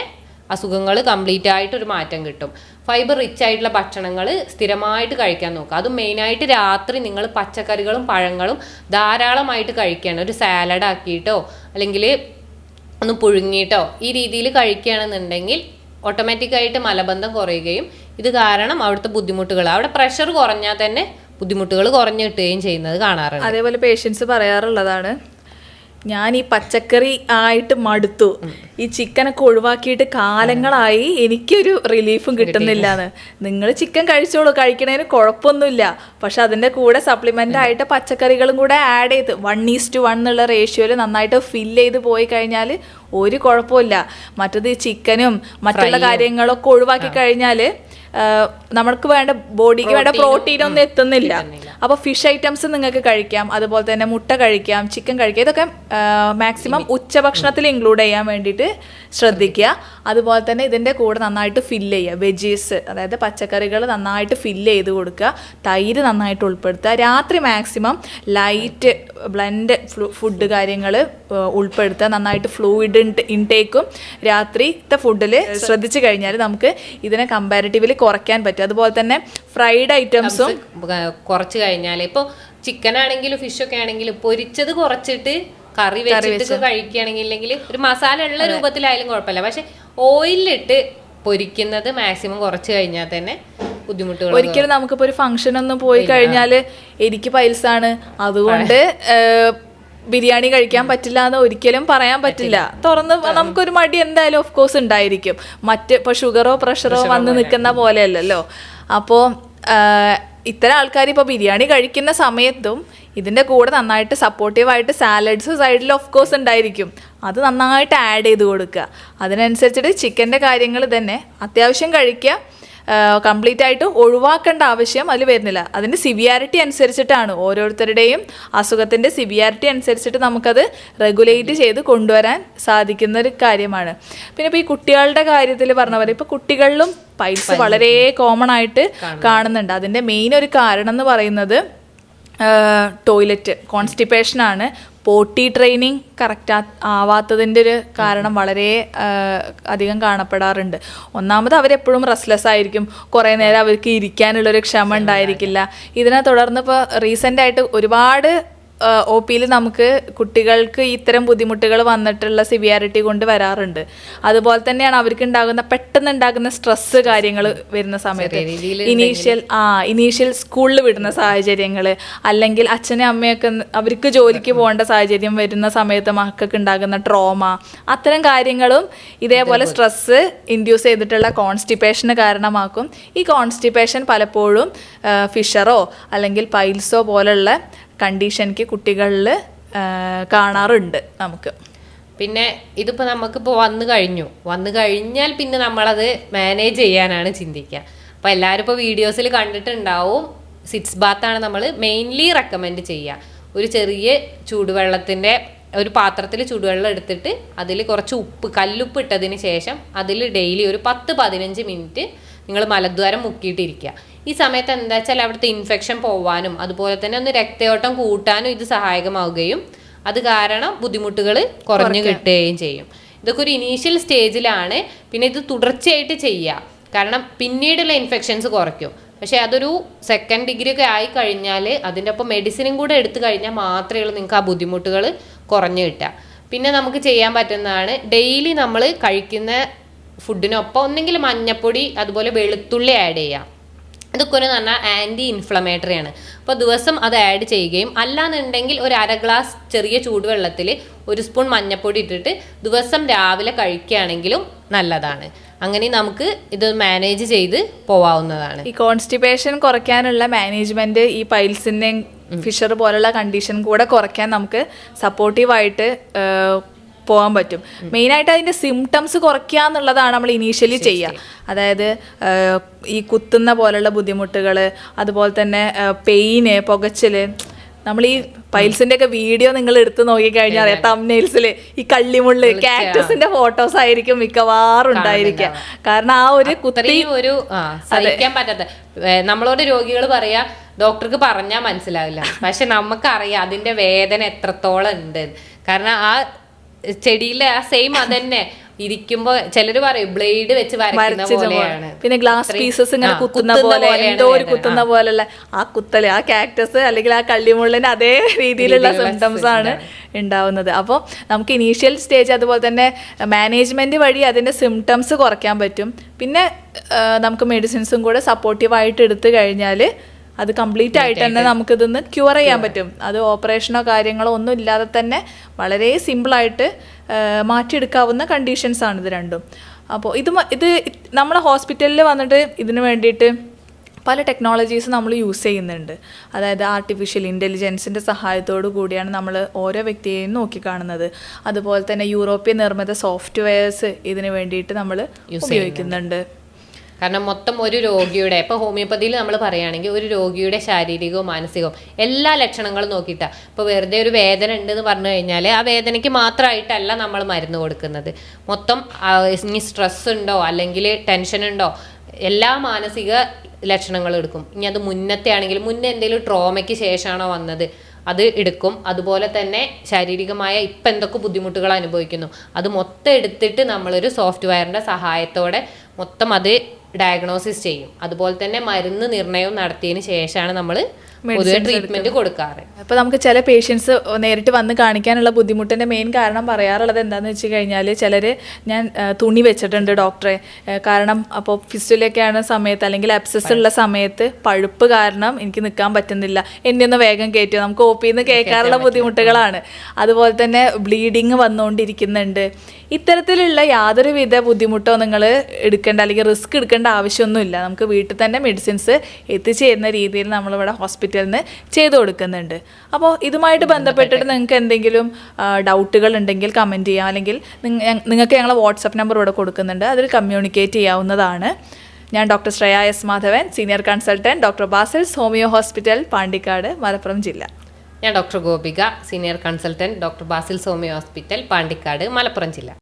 അസുഖങ്ങൾ കംപ്ലീറ്റ് ആയിട്ട് ഒരു മാറ്റം കിട്ടും. ഫൈബർ റിച്ച് ആയിട്ടുള്ള ഭക്ഷണങ്ങൾ സ്ഥിരമായിട്ട് കഴിക്കാൻ നോക്കുക. അതും മെയിനായിട്ട് രാത്രി നിങ്ങൾ പച്ചക്കറികളും പഴങ്ങളും ധാരാളമായിട്ട് കഴിക്കുകയാണ്. ഒരു സാലഡ് ആക്കിയിട്ടോ അല്ലെങ്കിൽ ഒന്ന് പുഴുങ്ങിയിട്ടോ ഈ രീതിയിൽ കഴിക്കുകയാണെന്നുണ്ടെങ്കിൽ ഓട്ടോമാറ്റിക്കായിട്ട് മലബന്ധം കുറയുകയും ഇത് കാരണം അവിടുത്തെ ബുദ്ധിമുട്ടുകൾ അവിടെ പ്രഷർ കുറഞ്ഞാൽ തന്നെ ബുദ്ധിമുട്ടുകൾ കുറഞ്ഞു കിട്ടുകയും ചെയ്യുന്നത് കാണാറുണ്ട്. അതേപോലെ പേഷ്യൻസ് പറയാറുള്ളതാണ് ഞാൻ ഈ പച്ചക്കറി ആയിട്ട് മടുത്തു. ഈ ചിക്കനൊക്കെ ഒഴിവാക്കിയിട്ട് കാലങ്ങളായി എനിക്കൊരു റിലീഫും കിട്ടുന്നില്ല എന്ന് നിങ്ങൾ ചിക്കൻ കഴിച്ചോളൂ. കഴിക്കണതിന് കുഴപ്പമൊന്നുമില്ല. പക്ഷെ അതിന്റെ കൂടെ സപ്ലിമെന്റ് ആയിട്ട് പച്ചക്കറികളും കൂടെ ആഡ് ചെയ്ത് വൺ ഈസ് ടു വൺ എന്നുള്ള റേഷ്യോയിൽ നന്നായിട്ട് ഫില്ല് ചെയ്ത് പോയി കഴിഞ്ഞാൽ ഒരു കുഴപ്പമില്ല. മറ്റത് ഈ ചിക്കനും മറ്റുള്ള കാര്യങ്ങളൊക്കെ ഒഴിവാക്കി കഴിഞ്ഞാൽ നമ്മൾക്ക് വേണ്ട ബോഡിക്ക് വേണ്ട പ്രോട്ടീൻ ഒന്നും എത്തുന്നില്ല. അപ്പോൾ ഫിഷ് ഐറ്റംസ് നിങ്ങൾക്ക് കഴിക്കാം അതുപോലെ തന്നെ മുട്ട കഴിക്കാം ചിക്കൻ കഴിക്കാം ഇതൊക്കെ മാക്സിമം ഉച്ചഭക്ഷണത്തിൽ ഇൻക്ലൂഡ് ചെയ്യാൻ വേണ്ടിയിട്ട് ശ്രദ്ധിക്കുക. അതുപോലെ തന്നെ ഇതിന്റെ കൂടെ നന്നായിട്ട് ഫില്ല് ചെയ്യുക. വെജീസ് അതായത് പച്ചക്കറികൾ നന്നായിട്ട് ഫില്ല് ചെയ്ത് കൊടുക്കുക. തൈര് നന്നായിട്ട് ഉൾപ്പെടുത്തുക. രാത്രി മാക്സിമം ലൈറ്റ് ബ്ലെൻഡ് ഫുഡ് കാര്യങ്ങൾ ഉൾപ്പെടുത്തുക. നന്നായിട്ട് ഫ്ലൂയിഡ് ഇൻടേക്കും രാത്രിത്തെ ഫുഡിൽ ശ്രദ്ധിച്ചു കഴിഞ്ഞാൽ നമുക്ക് ഇതിനെ കമ്പാരിറ്റീവ്ലി കുറയ്ക്കാൻ പറ്റും. അതുപോലെ തന്നെ ഫ്രൈഡ് ഐറ്റംസും കുറച്ച് കഴിഞ്ഞാൽ ഇപ്പോൾ ചിക്കൻ ആണെങ്കിലും ഫിഷ് ഒക്കെ ആണെങ്കിലും പൊരിച്ചത് കുറച്ചിട്ട് കറി വെച്ചിട്ട് കഴിക്കുകയാണെങ്കിൽ ഇല്ലെങ്കിൽ ഒരു മസാല ഉള്ള രൂപത്തിലായാലും കുഴപ്പമില്ല. പക്ഷെ ഓയിലിട്ട് പൊരിക്കുന്നത് മാക്സിമം കുറച്ച് കഴിഞ്ഞാൽ തന്നെ ബുദ്ധിമുട്ടുകൾ ഒരിക്കലും നമുക്കിപ്പോൾ ഒരു ഫംഗ്ഷൻ ഒന്നും പോയി കഴിഞ്ഞാൽ എനിക്ക് ആണ് അതുകൊണ്ട് ബിരിയാണി കഴിക്കാൻ പറ്റില്ല എന്ന് ഒരിക്കലും പറയാൻ പറ്റില്ല. തുറന്ന് നമുക്കൊരു മടി എന്തായാലും ഓഫ് കോഴ്സ് ഉണ്ടായിരിക്കും. മറ്റ് ഇപ്പോൾ ഷുഗറോ പ്രഷറോ വന്ന് നിൽക്കുന്ന പോലെയല്ലല്ലോ. അപ്പോൾ ഇത്തരം ആൾക്കാർ ഇപ്പോൾ ബിരിയാണി കഴിക്കുന്ന സമയത്തും ഇതിന്റെ കൂടെ നന്നായിട്ട് സപ്പോർട്ടീവായിട്ട് സാലഡ്സ് സൈഡിൽ ഓഫ് കോഴ്സ് ഉണ്ടായിരിക്കും. അത് നന്നായിട്ട് ആഡ് ചെയ്ത് കൊടുക്കുക. അതിനനുസരിച്ചിട്ട് ചിക്കന്റെ കാര്യങ്ങൾ തന്നെ അത്യാവശ്യം കഴിക്കുക. കംപ്ലീറ്റ് ആയിട്ട് ഒഴിവാക്കേണ്ട ആവശ്യം അതിൽ വരുന്നില്ല. അതിന്റെ സിവിയാരിറ്റി അനുസരിച്ചിട്ടാണ് ഓരോരുത്തരുടെയും അസുഖത്തിന്റെ സിവിയാരിറ്റി അനുസരിച്ചിട്ട് നമുക്കത് റെഗുലേറ്റ് ചെയ്ത് കൊണ്ടുവരാൻ സാധിക്കുന്ന ഒരു കാര്യമാണ്. പിന്നെ ഇപ്പോൾ ഈ കുട്ടികളുടെ കാര്യത്തിൽ പറഞ്ഞ പോലെ ഇപ്പോൾ കുട്ടികളിലും പൈൽസ് വളരെ കോമൺ ആയിട്ട് കാണുന്നുണ്ട്. അതിന്റെ മെയിൻ ഒരു കാരണം എന്ന് പറയുന്നത് ടോയ്ലറ്റ് കോൺസ്റ്റിപ്പേഷനാണ് പോട്ടി ട്രെയിനിങ് കറക്റ്റ് ആവാത്തതിന്റെ ഒരു കാരണം വളരെ അധികം കാണപ്പെടാറുണ്ട്. ഒന്നാമത് അവരെപ്പോഴും റെസ്ലെസ് ആയിരിക്കും. കുറേ നേരം അവർക്ക് ഇരിക്കാനുള്ളൊരു ക്ഷമ ഉണ്ടായിരിക്കില്ല. ഇതിനെ തുടർന്ന് ഇപ്പോൾ റീസെന്റായിട്ട് ഒരുപാട് ഒ പിയിൽ നമുക്ക് കുട്ടികൾക്ക് ഇത്തരം ബുദ്ധിമുട്ടുകൾ വന്നിട്ടുള്ള സിവിയാരിറ്റി കൊണ്ട് വരാറുണ്ട്. അതുപോലെ തന്നെയാണ് അവർക്ക് ഉണ്ടാകുന്ന പെട്ടെന്ന് ഉണ്ടാകുന്ന സ്ട്രെസ് കാര്യങ്ങൾ വരുന്ന സമയത്ത്. ഇനീഷ്യൽ ആ ഇനീഷ്യൽ സ്കൂളിൽ വിടുന്ന സാഹചര്യങ്ങൾ അല്ലെങ്കിൽ അച്ഛനും അമ്മയൊക്കെ അവർക്ക് ജോലിക്ക് പോകേണ്ട സാഹചര്യം വരുന്ന സമയത്ത് മക്കൾക്ക് ഉണ്ടാകുന്ന ട്രോമ അത്തരം കാര്യങ്ങളും ഇതേപോലെ സ്ട്രെസ് ഇൻഡ്യൂസ് ചെയ്തിട്ടുള്ള കോൺസ്റ്റിപ്പേഷന് കാരണമാക്കും. ഈ കോൺസ്റ്റിപ്പേഷൻ പലപ്പോഴും ഫിഷറോ അല്ലെങ്കിൽ പൈൽസോ പോലുള്ള കണ്ടീഷനിക്ക് കുട്ടികളിൽ കാണാറുണ്ട് നമുക്ക്. പിന്നെ ഇതിപ്പോൾ നമുക്കിപ്പോൾ വന്നു കഴിഞ്ഞു. വന്നു കഴിഞ്ഞാൽ പിന്നെ നമ്മളത് മാനേജ് ചെയ്യാനാണ് ചിന്തിക്കുക അപ്പോൾ എല്ലാവരും ഇപ്പോൾ വീഡിയോസിൽ കണ്ടിട്ടുണ്ടാവും. സിറ്റ്സ് ബാത്താണ് നമ്മൾ മെയിൻലി റെക്കമെൻഡ് ചെയ്യുക ഒരു ചെറിയ ചൂടുവെള്ളത്തിന്റെ ഒരു പാത്രത്തിൽ ചൂടുവെള്ളം എടുത്തിട്ട് അതിൽ കുറച്ച് ഉപ്പ് കല്ലുപ്പ് ഇട്ടതിന് ശേഷം അതിൽ ഡെയിലി ഒരു പത്ത് പതിനഞ്ച് മിനിറ്റ് നിങ്ങൾ മലദ്വാരം മുക്കിയിട്ടിരിക്കുക ഈ സമയത്ത് എന്താ വെച്ചാൽ അവിടുത്തെ ഇൻഫെക്ഷൻ പോവാനും അതുപോലെ തന്നെ ഒന്ന് രക്തയോട്ടം കൂട്ടാനും ഇത് സഹായകമാവുകയും അത് കാരണം ബുദ്ധിമുട്ടുകൾ കുറഞ്ഞു കിട്ടുകയും ചെയ്യും. ഇതൊക്കെ ഒരു ഇനീഷ്യൽ സ്റ്റേജിലാണ് പിന്നെ ഇത് തുടർച്ചയായിട്ട് ചെയ്യുക കാരണം പിന്നീടുള്ള ഇൻഫെക്ഷൻസ് കുറയ്ക്കും. പക്ഷെ അതൊരു സെക്കൻഡ് ഡിഗ്രി ഒക്കെ ആയി കഴിഞ്ഞാൽ അതിന്റെ ഒപ്പം മെഡിസിനും കൂടെ എടുത്തു കഴിഞ്ഞാൽ മാത്രമേ ഉള്ളൂ നിങ്ങൾക്ക് ആ ബുദ്ധിമുട്ടുകൾ കുറഞ്ഞു കിട്ടുക. പിന്നെ നമുക്ക് ചെയ്യാൻ പറ്റുന്നതാണ് ഡെയിലി നമ്മൾ കഴിക്കുന്ന ഫുഡിനൊപ്പം ഒന്നെങ്കിൽ മഞ്ഞപ്പൊടി അതുപോലെ വെളുത്തുള്ളി ആഡ് ചെയ്യാം. ഇതൊക്കെ എന്ന് പറഞ്ഞാൽ ആന്റി ഇൻഫ്ലമേറ്ററി ആണ്. അപ്പോൾ ദിവസം അത് ആഡ് ചെയ്യുകയും അല്ലാന്നുണ്ടെങ്കിൽ ഒരു അര ഗ്ലാസ് ചെറിയ ചൂടുവെള്ളത്തിൽ ഒരു സ്പൂൺ മഞ്ഞൾപ്പൊടി ഇട്ടിട്ട് ദിവസം രാവിലെ കഴിക്കുകയാണെങ്കിലും നല്ലതാണ്. അങ്ങനെ നമുക്ക് ഇത് മാനേജ് ചെയ്ത് പോവാവുന്നതാണ്. ഈ കോൺസ്റ്റിപ്പേഷൻ കുറയ്ക്കാനുള്ള മാനേജ്മെന്റ് ഈ പൈൽസിന്റെ ഫിഷർ പോലുള്ള കണ്ടീഷൻ കൂടെ കുറയ്ക്കാൻ നമുക്ക് സപ്പോർട്ടീവായിട്ട് പോകാൻ പറ്റും. മെയിനായിട്ട് അതിന്റെ സിംറ്റംസ് കുറയ്ക്കുക എന്നുള്ളതാണ് നമ്മൾ ഇനീഷ്യലി ചെയ്യുക. അതായത് ഈ കുത്തുന്ന പോലുള്ള ബുദ്ധിമുട്ടുകൾ അതുപോലെ തന്നെ പെയിന് പുകച്ചിൽ നമ്മൾ ഈ പൈൽസിന്റെ ഒക്കെ വീഡിയോ നിങ്ങൾ എടുത്ത് നോക്കിക്കഴിഞ്ഞാൽ അറിയാം. തമ്നെയിൽസിൽ ഈ കള്ളിമുള്ള് കാക്ടസിന്റെ ഫോട്ടോസ് ആയിരിക്കും മിക്കവാറും ഉണ്ടായിരിക്കുക. കാരണം ആ ഒരു കുത്തി ഒരു സഹിക്കാൻ പറ്റാത്ത നമ്മളോട് രോഗികൾ പറയാ ഡോക്ടർക്ക് പറഞ്ഞാൽ മനസ്സിലാവില്ല. പക്ഷെ നമുക്കറിയാം അതിന്റെ വേദന എത്രത്തോളം ഉണ്ട്. കാരണം ആ ചെടിയിലെ ആ സെയിം അതന്നെ. ഇരിക്കുമ്പോ ചിലര് പറയും ബ്ലേഡ് വെച്ച് വരയ്ക്കുന്ന പോലെയാണ്. പിന്നെ ഗ്ലാസ് പീസസ് ഇങ്ങനെ കുത്തുന്ന പോലെ എന്തോ ഒരു. കുത്തുന്ന പോലെയുള്ള ആ കുത്തൽ ആ കാക്ടസ് അല്ലെങ്കിൽ ആ കള്ളിമുള്ളിന് അതേ രീതിയിലുള്ള സിംറ്റംസ് ആണ് ഉണ്ടാവുന്നത്. അപ്പോൾ നമുക്ക് ഇനീഷ്യൽ സ്റ്റേജ് അതുപോലെ തന്നെ മാനേജ്മെന്റ് വഴി അതിന്റെ സിംറ്റംസ് കുറയ്ക്കാൻ പറ്റും. പിന്നെ നമുക്ക് മെഡിസിൻസും കൂടെ സപ്പോർട്ടീവായിട്ട് എടുത്തു കഴിഞ്ഞാൽ അത് കംപ്ലീറ്റ് ആയിട്ട് തന്നെ നമുക്ക് ഇതൊന്ന് ക്യൂർ ചെയ്യാൻ പറ്റും. അത് ഓപ്പറേഷനോ കാര്യങ്ങളോ ഒന്നും ഇല്ലാതെ തന്നെ വളരെ സിമ്പിളായിട്ട് മാറ്റിയെടുക്കാവുന്ന കണ്ടീഷൻസ് ആണ് ഇത് രണ്ടും. അപ്പോൾ ഇത് ഇത് നമ്മളെ ഹോസ്പിറ്റലിൽ വന്നിട്ട് ഇതിന് വേണ്ടിയിട്ട് പല ടെക്നോളജീസ് നമ്മൾ യൂസ് ചെയ്യുന്നുണ്ട്. അതായത് ആർട്ടിഫിഷ്യൽ ഇന്റലിജൻസിന്റെ സഹായത്തോടു കൂടിയാണ് നമ്മൾ ഓരോ വ്യക്തിയെയും നോക്കിക്കാണുന്നത്. അതുപോലെ തന്നെ യൂറോപ്യൻ നിർമ്മിത സോഫ്റ്റ്വെയർസ് ഇതിന് വേണ്ടിയിട്ട് നമ്മൾ ഉപയോഗിക്കുന്നുണ്ട്. കാരണം മൊത്തം ഒരു രോഗിയുടെ ഇപ്പൊ ഹോമിയോപ്പതിയിൽ നമ്മൾ പറയുകയാണെങ്കിൽ ഒരു രോഗിയുടെ ശാരീരികവും മാനസികവും എല്ലാ ലക്ഷണങ്ങളും നോക്കിയിട്ടാണ് ഇപ്പൊ വെറുതെ ഒരു വേദന ഉണ്ടെന്ന് പറഞ്ഞു കഴിഞ്ഞാൽ ആ വേദനയ്ക്ക് മാത്രമായിട്ടല്ല നമ്മൾ മരുന്ന് കൊടുക്കുന്നത്. മൊത്തം ഇനി സ്ട്രെസ് ഉണ്ടോ അല്ലെങ്കിൽ ടെൻഷൻ ഉണ്ടോ എല്ലാ മാനസിക ലക്ഷണങ്ങളും എടുക്കും. ഇനി അത് മുന്നത്തെ ആണെങ്കിൽ മുന്നേ എന്തെങ്കിലും ട്രോമയ്ക്ക് ശേഷമാണോ വന്നത്? അത് എടുക്കും. അതുപോലെ തന്നെ ശാരീരികമായ ഇപ്പം എന്തൊക്കെ ബുദ്ധിമുട്ടുകൾ അനുഭവിക്കുന്നു? അത് മൊത്തം എടുത്തിട്ട് നമ്മളൊരു സോഫ്റ്റ്വെയറിന്റെ സഹായത്തോടെ മൊത്തം അത് ഡയഗ്നോസിസ് ചെയ്യും. അതുപോലെ തന്നെ മരുന്ന് നിർണയവും നടത്തിയതിന് ശേഷമാണ് നമ്മൾ പൊതുവെ ട്രീറ്റ്മെന്റ് കൊടുക്കാറ്. അപ്പോൾ നമുക്ക് ചില പേഷ്യൻസ് നേരിട്ട് വന്ന് കാണിക്കാനുള്ള ബുദ്ധിമുട്ടിന്റെ മെയിൻ കാരണം പറയാറുള്ളത് എന്താണെന്ന് വെച്ച് കഴിഞ്ഞാൽ ചിലർ ഞാൻ തുണി വെച്ചിട്ടുണ്ട് ഡോക്ടറെ കാരണം അപ്പോൾ ഫിസ്റ്റുലൊക്കെയാണ് സമയത്ത് അല്ലെങ്കിൽ അബ്സസ് ഉള്ള സമയത്ത് പഴുപ്പ് കാരണം എനിക്ക് നിൽക്കാൻ പറ്റുന്നില്ല. എന്നെ ഒന്ന് വേഗം കയറ്റുക നമുക്ക് ഒ പിന്ന് കേൾക്കാറുള്ള ബുദ്ധിമുട്ടുകളാണ്. അതുപോലെ തന്നെ ബ്ലീഡിങ് വന്നുകൊണ്ടിരിക്കുന്നുണ്ട് ഇത്തരത്തിലുള്ള യാതൊരുവിധ ബുദ്ധിമുട്ടോ നിങ്ങൾ എടുക്കേണ്ട അല്ലെങ്കിൽ റിസ്ക് എടുക്കേണ്ട ആവശ്യമൊന്നുമില്ല. നമുക്ക് വീട്ടിൽ തന്നെ മെഡിസിൻസ് എത്തിച്ചേരുന്ന രീതിയിൽ നമ്മളിവിടെ ഹോസ്പിറ്റലിൽ നിന്ന് ചെയ്തു കൊടുക്കുന്നുണ്ട്. അപ്പോൾ ഇതുമായിട്ട് ബന്ധപ്പെട്ടിട്ട് നിങ്ങൾക്ക് എന്തെങ്കിലും ഡൗട്ടുകൾ ഉണ്ടെങ്കിൽ കമന്റ് ചെയ്യാം. അല്ലെങ്കിൽ നിങ്ങൾക്ക് ഞങ്ങളെ വാട്സപ്പ് നമ്പർ ഇവിടെ കൊടുക്കുന്നുണ്ട്. അതിൽ കമ്മ്യൂണിക്കേറ്റ് ചെയ്യാവുന്നതാണ്. ഞാൻ doctor Shreya S Madhavan senior consultant doctor Basil's homeo hospital Pandikkad Malappuram ജില്ല. ഞാൻ doctor Gopika senior consultant doctor Basil homeo hospital Pandikkad Malappuram ജില്ല.